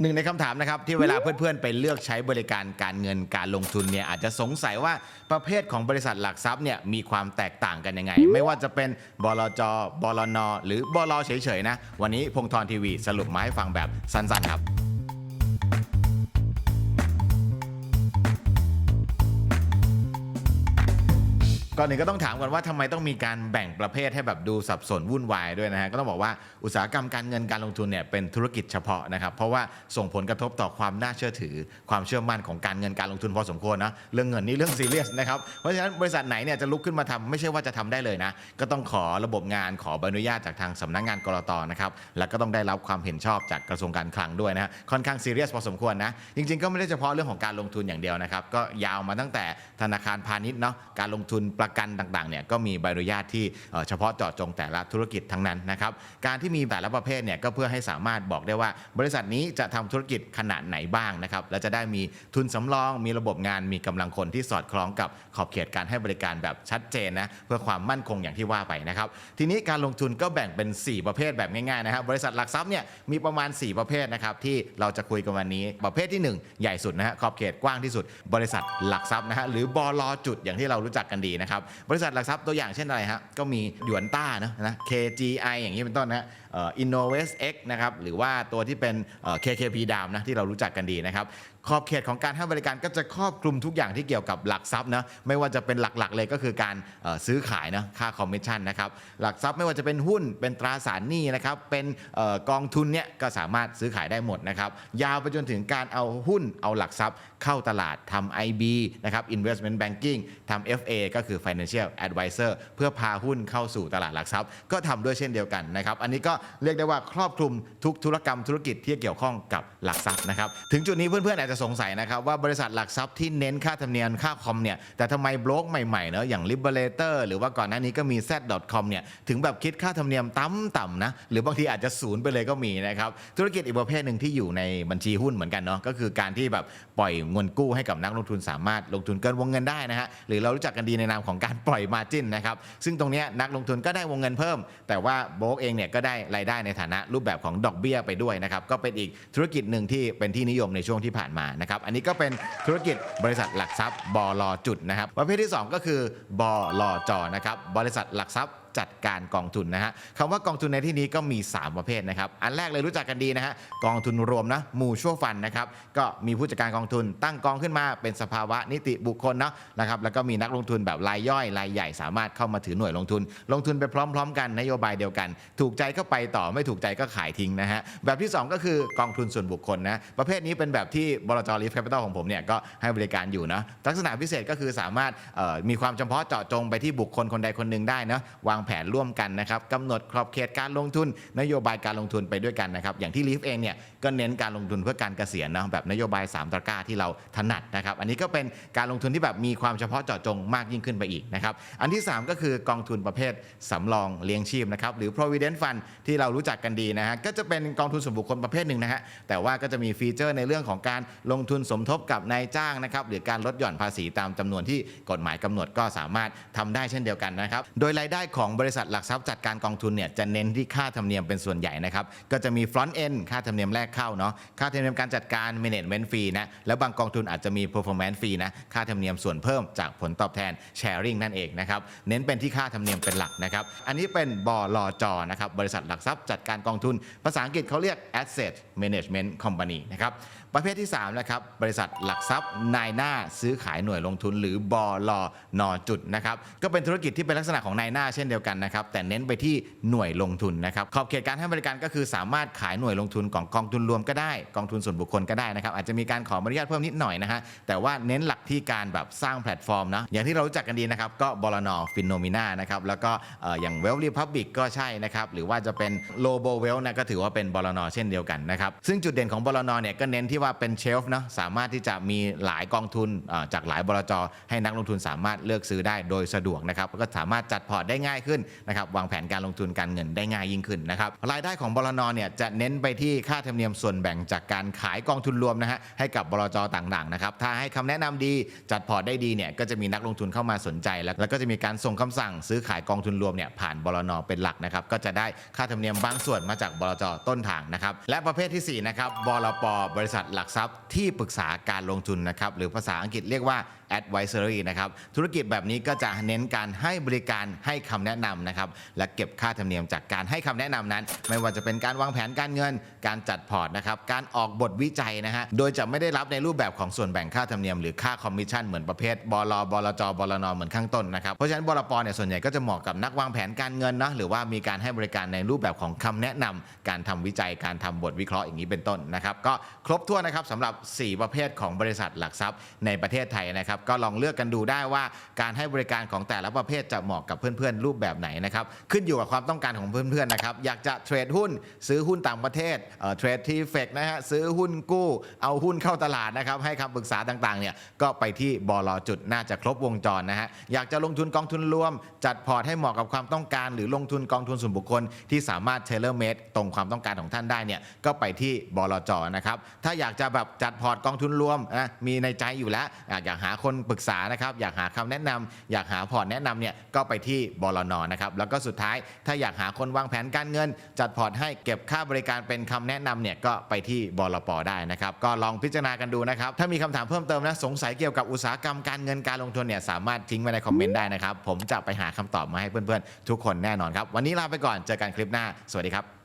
หนึ่งในคำถามนะครับที่เวลาเพื่อนๆ ไปเลือกใช้บริการการเงินการลงทุนเนี่ยอาจจะสงสัยว่าประเภทของบริษัทหลักทรัพย์เนี่ยมีความแตกต่างกันยังไง ไม่ว่าจะเป็นบลจบลน หรือบลเฉยๆนะ วันนี้พงธรทีวีสรุปมาให้ฟังแบบสั้นๆครับ ก่อนนึ่งก็ต้องถามกันว่าทำไมต้องมีการแบ่งประเภทให้แบบดูสับสนวุ่นวายด้วยนะฮะก็ต้องบอกว่าอุตสาหกรรมการเงินการลงทุนเนี่ยเป็นธุรกิจเฉพาะนะครับเพราะว่าส่งผลกระทบต่อความน่าเชื่อถือ ความเชื่อมั่นของการเงินการลงทุนพอสมควรนะเรื่องเงินนี่เรื่องซีเรียสนะครับเพราะฉะนั้นบริษัทไหนเนี่ยจะลุกขึ้นมาทำไม่ใช่ว่าจะทำได้เลยนะก็ต้องขอระบบงานขอใบอนุญาตจากทางสำนักงานกรตนะครับแล้วก็ต้องได้รับความเห็นชอบจากกระทรวงการคลังด้วยนะฮะค่อนข้างซีเรียสพอสมควรนะจริงๆ ก็ไม่ได้เฉพาะเรื่องของการลงทุนอย่างเดียวนะครับก็ยาวมาตั้งแต่ธนาคารพาณิชย์เนาะการลงทุนประกันต่างๆเนี่ยก็มีใบอนุญาตที่เฉพาะเจาะจงแต่ละธุรกิจทั้งนั้นนะครับการที่มีแต่ละประเภทเนี่ยก็เพื่อให้สามารถบอกได้ว่า บริษัทนี้จะทำธุรกิจขนาดไหนบ้างนะครับและจะได้มีทุนสำรอง มีระบบงานมีกำลังคนที่สอดคล้องกับขอบเขตการให้บริการแบบชัดเจนนะเพื่อความมั่นคงอย่างที่ว่าไปนะครับทีนี้การลงทุนก็แบ่งเป็น 4 ประเภทแบบง่ายๆนะครับบริษัทหลักทรัพย์เนี่ยมีประมาณ 4 ประเภทนะครับที่เราจะคุยกันวันนี้ประเภทที่ 1 ใหญ่สุดนะฮะขอบเขตกว้างที่สุด บริษัทหลักทรัพย์นะฮะหรือบลจุดอย่างที่เรารู้จักกันดีนะครับบริษัทหลักทรัพย์ตัวอย่างเช่นอะไรฮะก็มีหยวนต้านะนะ KGI อย่างนี้เป็นต้นนะฮะ Innovest X นะครับหรือว่าตัวที่เป็นเอ่อ KKP ดามนะที่เรารู้จักกันดีนะครับขอบเขตของการให้บริการก็จะครอบคลุมทุกอย่างที่เกี่ยวกับหลักทรัพย์นะไม่ว่าจะเป็นหลักๆเลยก็คือการซื้อขายนะค่าคอมมิชชั่นนะครับหลักทรัพย์ไม่ว่าจะเป็นหุ้นเป็นตราสารหนี้นะครับเป็นออกองทุนเนี่ยก็สามารถซื้อขายได้หมดนะครับยาวไปจนถึงการเอาหุ้นเอาหลักทรัพย์เข้าตลาดทำ IB นะครับ Investment Banking ทำ FA ก็คือ Financial Advisor เพื่อพาหุ้นเข้าสู่ตลาดหลักทรัพย์ ก็ทำด้วยเช่นเดียวกันนะครับอันนี้ก็เรียกได้ว่าครอบคลุมทุกธุรกรรมธุรกิจที่เกี่ยวข้องกับหลักทรัพย์นะครับถึงจุดนี้เพื่อนๆอาจจะสงสัยนะครับว่าบริษัทหลักทรัพย์ที่เน้นค่าธรรมเนียมค่าคอมเนี่ยแต่ทำไมบล็อกใหม่ๆเนอะอย่าง Liberator หรือว่าก่อนหน้านี้ก็มี Z.com เนี่ยถึงแบบคิดค่าธรรมเนียมต่ำๆนะหรือบางทีอาจจะศูนย์ไปเลยก็มีนะครับธุรกิจอีกประเภทหนึ่งที่อยู่ในบัญชีหุ้นเหมือนกันเนาะก็คือการที่แบบปล่อยเงินกู้ให้กับนักลงทุนสามารถลงทุนเกินวงเงินได้นะฮะหรือเรารู้จักกันดีในนามของการปล่อยมาจินนะครับซึ่งตรงนี้นักลงทุนก็ได้วงเงินเพิ่ม แต่ว่าโบรกเองเนี่ยก็ได้รายได้ในฐานะรูปแบบของดอกเบี้ยไปด้วยนะครับก็เป็นอีกธุรกิจหนึ่งที่เป็นที่นิยมในช่วงที่ผ่านมานะครับอันนี้ก็เป็นธุรกิจบริษัทหลักทรัพย์บลจุดนะครับประเภทที่ 2 ก็คือบลจนะครับบริษัทหลักทรัพย์จัดการกองทุนนะฮะคำว่ากองทุนในที่นี้ก็มี 3 ประเภทนะครับ อันแรกเลยรู้จักกันดีนะฮะกองทุนรวมนะมูชั่วฟันนะครับก็มีผู้จัดการกองทุนตั้งกองขึ้นมาเป็นสภาวะนิติบุคคลเนาะนะครับแล้วก็มีนักลงทุนแบบรายย่อยรายใหญ่สามารถเข้ามาถือหน่วยลงทุน ลงทุนไปพร้อม ๆ กันนโยบายเดียวกัน ถูกใจก็ไปต่อไม่ถูกใจก็ขายทิ้งนะฮะแบบที่ 2 ก็คือกองทุนส่วนบุคคลนะประเภทนี้เป็นแบบที่บลจลีฟแคปิตอลของผมเนี่ยก็ให้บริการอยู่นะลักษณะพิเศษก็คือสามารถมีความเฉพาะเจาะจงไปที่บุคคลคนใดคนหนึ่งได้นะวางแผนร่วมกันนะครับกำหนดขอบเขตการลงทุน นโยบายการลงทุนไปด้วยกันนะครับอย่างที่ลีฟเองเนี่ยก็เน้นการลงทุนเพื่อการเกษียณนะแบบนโยบาย 3ตะกร้าที่เราถนัดนะครับอันนี้ก็เป็นการลงทุนที่แบบมีความเฉพาะเจาะจงมากยิ่งขึ้นไปอีกนะครับอันที่ 3 ก็คือกองทุนประเภทสำรองเลี้ยงชีพนะครับหรือ provident fund ที่เรารู้จักกันดีนะฮะก็จะเป็นกองทุนส่วนบุคคลประเภทหนึ่งนะฮะแต่ว่าก็จะมีฟีเจอร์ในเรื่องของการลงทุนสมทบกับนายจ้างนะครับหรือการลดหย่อนภาษีตามจำนวนที่กฎหมายกำหนดก็สามารถทำได้เช่นเดียวกันนะครับโดยรายได้ของบริษัทหลักทรัพย์จัดการกองทุนเนี่ยจะเน้นที่ค่าธรรมเนียมเป็นส่วนใหญ่นะครับ ก็จะมี front end ค่าธรรมเนียมแรกเข้าเนาะค่าธรรมเนียมการจัดการ management fee นะแล้วบางกองทุนอาจจะมี performance fee นะค่าธรรมเนียมส่วนเพิ่มจากผลตอบแทน sharing นั่นเองนะครับเน้นเป็นที่ค่าธรรมเนียมเป็นหลักนะครับอันนี้เป็นบลจนะครับบริษัทหลักทรัพย์จัดการกองทุน ภาษาอังกฤษเขาเรียก asset management company นะครับประเภทที่3นะครับบริษัทหลักทรัพย์นายหน้าซื้อขายหน่วยลงทุน หรือบลนจุดนะครับก็เป็นธุรกิจที่เป็นลักษณะของนายหน้าเช่นเดียวกันนะครับ แต่เน้นไปที่หน่วยลงทุนนะครับขอบเขตการให้บริการก็คือสามารถขายหน่วยลงทุนของกองทุนรวมก็ได้ กองทุนส่วนบุคคลก็ได้นะครับ อาจจะมีการขออนุญาตเพิ่มนิดหน่อยนะฮะแต่ว่าเน้นหลักที่การแบบสร้างแพลตฟอร์มนะอย่างที่เรารู้จักกันดีนะครับก็บลนฟินโนมิน่านะครับแล้วก็อย่างเวลรีพับบิกก็ใช่นะครับหรือว่าจะเป็นโลโบเวลนะก็ถือว่าเป็นบลนเช่นเดียวกันนะครับซึ่งจุดเด่นของบลนเนี่ยก็เน้นที่ว่าเป็นเชลฟ์นะสามารถที่จะมีหลายกองทุนจากหลายบลจให้นักลงทุนสามารถเลือกซื้อได้โดยสะดวกนะครับก็สามารถจัดพอร์ตได้ง่ายขึ้นขึ้นนะครับวางแผนการลงทุนการเงินได้ง่ายยิ่งขึ้นนะครับรายได้ของบลนเนี่ยจะเน้นไปที่ค่าธรรมเนียมส่วนแบ่งจากการขายกองทุนรวมนะฮะให้กับบลจต่างๆนะครับถ้าให้คำแนะนำดีจัดพอร์ตได้ดีเนี่ยก็จะมีนักลงทุนเข้ามาสนใจ แล้วแล้วก็จะมีการส่งคำสั่งซื้อขายกองทุนรวมเนี่ยผ่านบลนเป็นหลักนะครับก็จะได้ค่าธรรมเนียมบางส่วนมาจากบลจต้นทางนะครับและประเภทที่สี่นะครับบลปบริษัทหลักทรัพย์ที่ปรึกษาการลงทุนนะครับหรือภาษาอังกฤษเรียกว่า advisory นะครับธุรกิจแบบนี้ก็จะเน้นการให้บริการให้คำแนะนำนะครับและเก็บค่าธรรมเนียมจากการให้คำแนะนำนั้น ไม่ว่าจะเป็นการวางแผนการเงิน การจัดพอร์ตนะครับการออกบทวิจัยนะฮะโดยจะไม่ได้รับในรูปแบบของส่วนแบ่งค่าธรรมเนียมหรือค่าคอมมิชชั่นเหมือนประเภทบลบลจบลนเหมือนข้างต้นนะครับเพราะฉะนั้นบลปเนี่ยส่วนใหญ่ก็จะเหมาะกับนักวางแผนการเงินนะหรือว่ามีการให้บริการในรูปแบบของคำแนะนำการทำวิจัยการทำบทวิเคราะห์อย่างนี้เป็นต้นนะครับก็ครบถ้วนนะครับสำหรับ 4 ประเภทของบริษัทหลักทรัพย์ในประเทศไทยนะครับก็ลองเลือกกันดูได้ว่าการให้บริการของแต่ละประเภทจะเหมาะกับเพื่อนๆ รูปแบบไหนนะครับ ขึ้นอยู่กับความต้องการของเพื่อนๆนะครับ อยากจะเทรดหุ้นซื้อหุ้นต่างประเทศเทรดทีเฟกนะฮะซื้อหุ้นกู้ เอาหุ้นเข้าตลาดนะครับ ให้คำปรึกษาต่างๆเนี่ยก็ไปที่บลจุดน่าจะครบวงจรนะฮะอยากจะลงทุนกองทุนรวม จัดพอร์ตให้เหมาะกับความต้องการ หรือลงทุนกองทุนส่วนบุคคล ที่สามารถเทเลอร์เมดตรงความต้องการของท่านได้เนี่ยก็ไปที่บลจนะครับถ้าอยากจะแบบจัดพอร์ตกองทุนรวมนะมีในใจอยู่แล้วอยากหาคนปรึกษานะครับอยากหาคำแนะนำอยากหาพอร์ตแนะนำเนี่ยก็ไปที่บลนนะครับแล้วก็สุดท้ายถ้าอยากหาคนวางแผนการเงิน จัดพอร์ตให้เก็บค่าบริการเป็นคำแนะนำเนี่ยก็ไปที่บลปได้นะครับก็ลองพิจารณากันดูนะครับถ้ามีคำถามเพิ่มเติมนะสงสัยเกี่ยวกับอุตสาหกรรมการเงินการลงทุนเนี่ยสามารถทิ้งไว้ในคอมเมนต์ได้นะครับผมจะไปหาคำตอบมาให้เพื่อนๆทุกคนแน่นอนครับวันนี้ลาไปก่อนเจอกันคลิปหน้า สวัสดีครับ